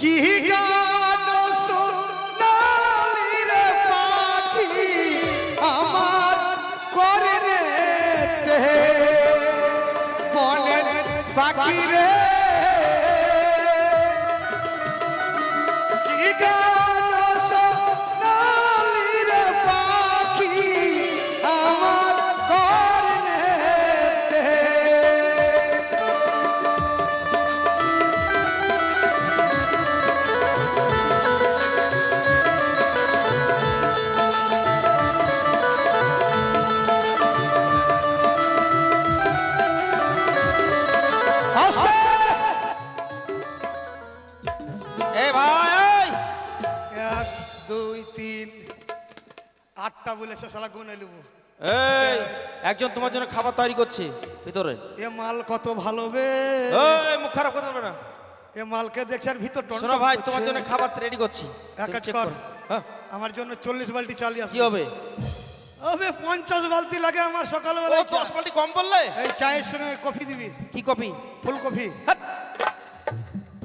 কি গান শোনালি রে পাখি? আমার করে রে বনের পাখি রে। আটটা বলেছে শালা গুনে নেব। এই একজন তোমার জন্য খাবার তৈরি করছে ভিতরে। এ মাল কত ভালো বে। এই মুখ খারাপ বলবে না। এ মালকে দেখছি আর ভিতর শোনো ভাই তোমার জন্য খাবার রেডি করছি। এক কাজ কর। হ্যাঁ। আমার জন্য চল্লিশ বালতি চালি কি হবে? হবে পঞ্চাশ বালতি লাগে আমার ও সকালবেলা দশ বালতি কম বললে? এই চায়ের সঙ্গে কফি দিবি। কি কপি ফুলকপি। হাট!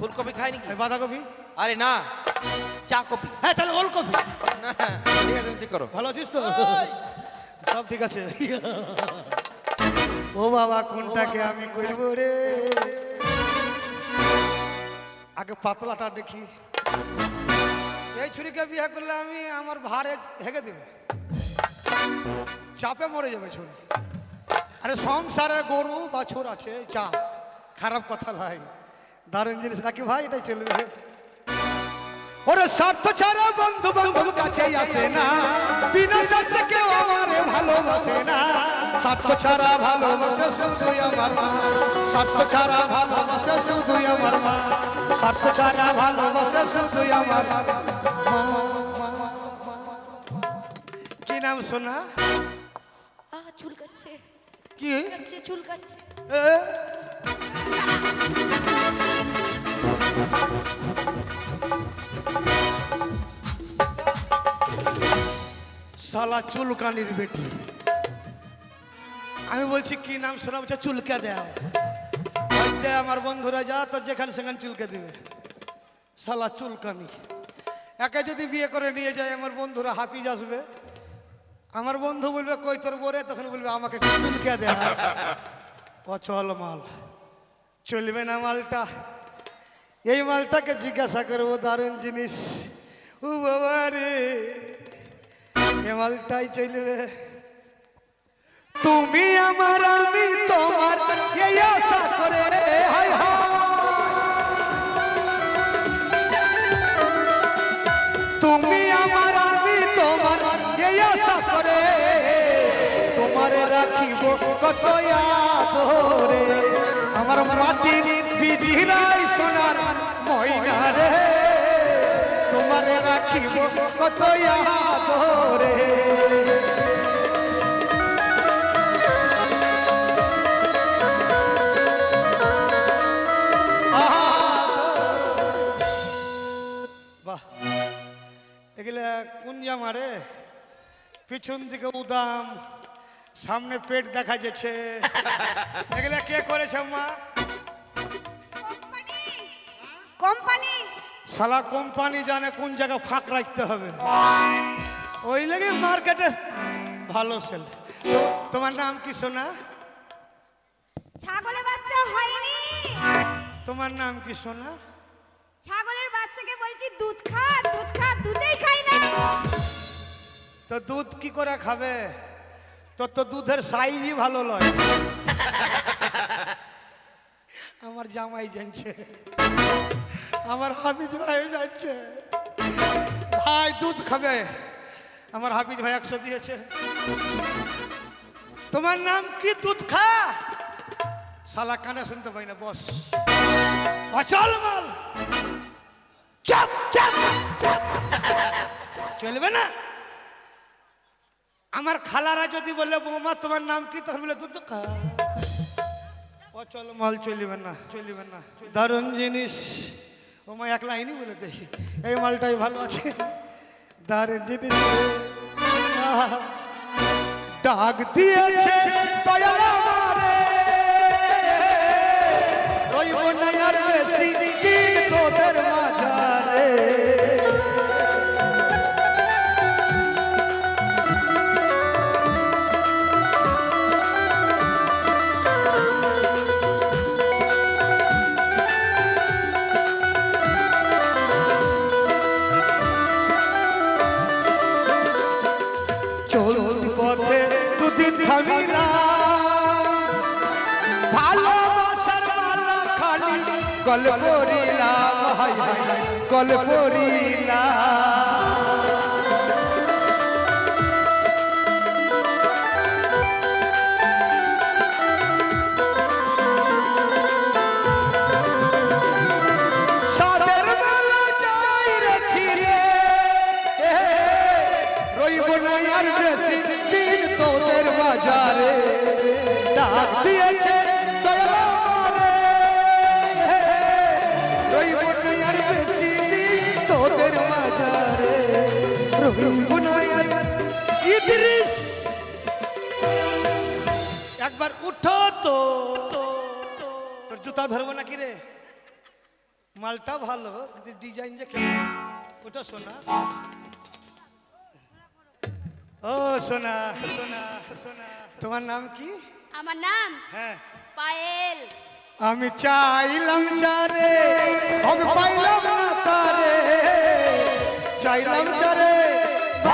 ফুলকপি খাই নাকি বাঁধাকপি। আরে না। চা কপি হ্যাঁ তাহলে ওলকপি না ঠিক আছে চেক করো। ভালো আছিস তো! সব ঠিক আছে। ও বাবা কোনটাকে আমি কইব রে? আগে পাতলাটা দেখি। এই ছুরিকে বিয়ে করলে আমি আমার ভারে হেগে দেবে। চাপে মরে যাবে ছুরি। আরে সংসারে গরু বাছুর আছে চা। খারাপ কথা ভাই দারুণ জিনিস। নাকি ভাই এটাই চলবে। ওরে স্বার্থ ছাড়া বন্ধু বান্ধব কাছে আসে না। বিনা স্বার্থে কেউ আমার ভালোবাসে না। স্বার্থ ছাড়া ভালোবাসে শুধু আমার মা। স্বার্থ ছাড়া ভালোবাসে শুধু আমার মা। স্বার্থ ছাড়া ভালোবাসে শুধু আমার। কি নাম শোনা চুলকাচ্ছে। কি? চুলকাচ্ছে শালা চুলকানির বেটি। আমি বলছি, কি নাম শোনা বলছে চুলকে দেও হয়তো আমার বন্ধুরা, যা তোর যেখানে সেখানে চুলকে দেবে। শালা চুলকানি। একে যদি বিয়ে করে নিয়ে যায়, আমার বন্ধুরা হাফিজ আসবে। আমার বন্ধু বলবে, কই তোর বরে তখন বলবে, আমাকে চুলকে দেয় অচল মাল। চলবে না মালটা। এই মালটাকে জিজ্ঞাসা করব, দারুণ জিনিস। ও বাবা রে। এ মালটাই চলবে তুমি আমার, আমি তোমার, এই আশা করে তুমি আমার, আমি তোমার, এই আশা করে, তোমারে রাখিব কত আদরে। আমার মাটির বিজিরাই রাখিব কত আদরে। বাহ। এগুলা কোন জামা রে পিছন দিকে উদাম, সামনে পেট দেখা যাচ্ছে। এগুলা কে করেছে মা শালা কোম্পানি জানে কোন জায়গায় ফাঁক রাখতে হবে। ওই লেগে মার্কেটে ভালো সেল তোমার নাম কি সোনা? ছাগলের বাচ্চা হয়নি। তোমার নাম কি সোনা? ছাগলের বাচ্চাকে বলছি দুধ খা দুধ খা দুধেই খাই না। তো দুধ কি করে খাবে? তোর তো দুধের সাইজই ভালো লয়। আমার জামাই জানছে। আমার হাফিজ ভাই যাচ্ছে। ভাই দুধ খাবে। আমার হাফিজ ভাই একশো দিয়েছে। তোমার নাম কি দুধ খা? শালা কানে শুনতে পাই না, বস। অচল মাল। চাপ। চলবে না। আমার খালারা যদি বললে বৌমা, তোমার নাম কি? তখন বলে, দুধ খা। অচল মাল, চলিবে না চলিবে না। দারুণ জিনিস। মা এক লাইনই বলে দেখি এই মালটাই ভালো আছে। দারে আহা। ডাক দিয়েছে দয়াল আমারে। রইব না আর গল্প রিলাম কল হাই ইদ্রিস একবার উঠো তো। তোর জুতা ধরবো নাকি রে? মালটা ভালো কিন্তু ডিজাইন যে কেমন ওটা শোনা ও সোনা সোনা সোনা। তোমার নাম কি? আমার নাম হ্যাঁ। পায়েল। আমি চাইলাম যারে আমি পাইলাম না তারে। চাইলাম যারে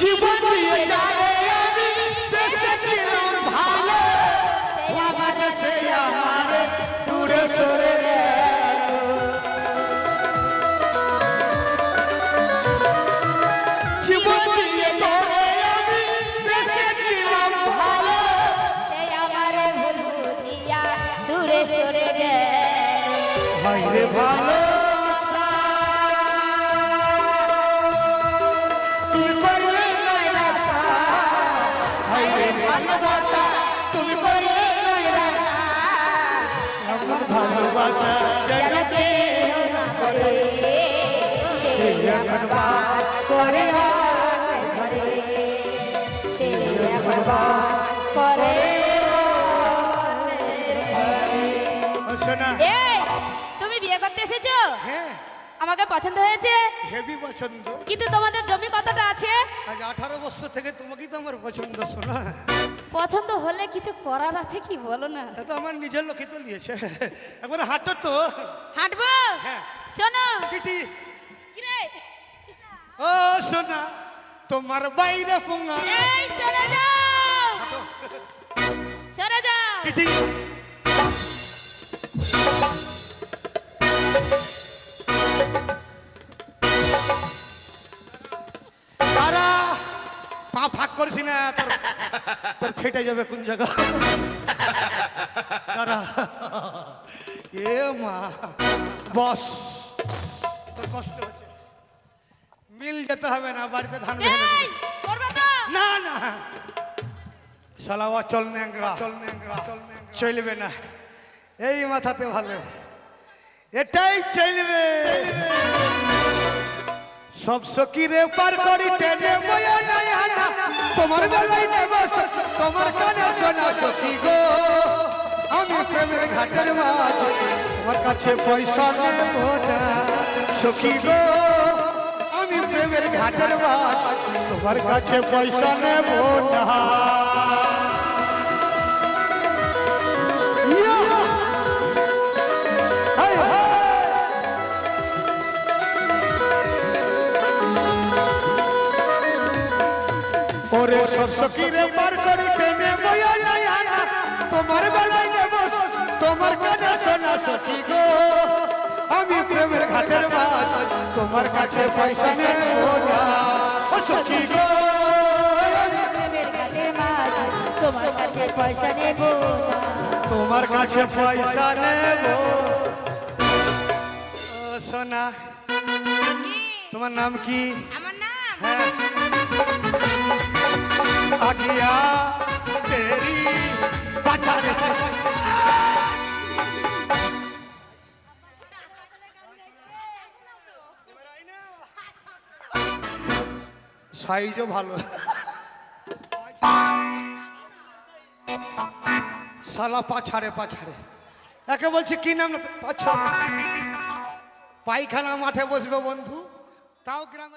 জীবন দিয়ে যাবে আমি। বেসেছিলাম ভালো মাঝে সে আমার দূরে সরে ভালো। ভালোবাসা তুমি করলে আমার ভালোবাসা যেন কেউ না করে সে এখন বাস করে ঘরে সে আমার বাস করে ও শোনা এই তুমি বিয়ে করতে এসেছ? হ্যাঁ। আমাকে পছন্দ হয়েছে? হেভি পছন্দ। কিন্তু তোমাদের জমি কতটা আছে? আজ আঠারো বছর থেকে তোমাকেই তো আমার পছন্দ শোনা। পছন্দ হলে কিছু করার আছে কি বলো না? এটা তো আমার নিজের লোকই তো নিয়েছে। একবার হাঁটো তো। হাঁটবো? হ্যাঁ। শোনো। কিটি কিরে? ও সোনা তোমার বাইরে পোঙা। এই সরে যাও। সরে যাও। কিটি করিস না তোর তোর ফেটে যাবে কোন জায়গা। এ মা। বস। তোর কষ্ট হচ্ছে। মিল যেতে হবে না বাড়িতে ধান না না। সালাওয়া চল ন্যাংরা। চল ন্যাংরা চল ন্যাংরা। চলবে না। এই মাথাতে ভালো। এটাই চলবে। সব সকিরে পার করিতে নেব না তোমার বেলায় নেব তোমার কানে শোনা সখী গো। আমি প্রেমের ঘাটের মাছ তোমার কাছে পয়সা নেব না সখি গো। আমি প্রেমের ঘাটের মাছ তোমার কাছে পয়সা নেব না। সব সকিরে পার করিতে নেব আনা তোমার বেলায় নেব তোমার কানে শোনা সখী গো আমি প্রেমের ঘাটের মাছ তোমার কাছে পয়সা নেব না ও সখী গো প্রেমের ঘাটের মাছ তোমার কাছে পয়সা নেব না তোমার কাছে পয়সা নেব ও সোনা তোমার নাম কি আমার নাম হ্যাঁ সাইজও ভালো। সালা পাছাড়ে পাছাড়ে। একে বলছি, কি নাম? পাছাড়ে। পায়খানা মাঠে বসবে বন্ধু। তাও গ্রামের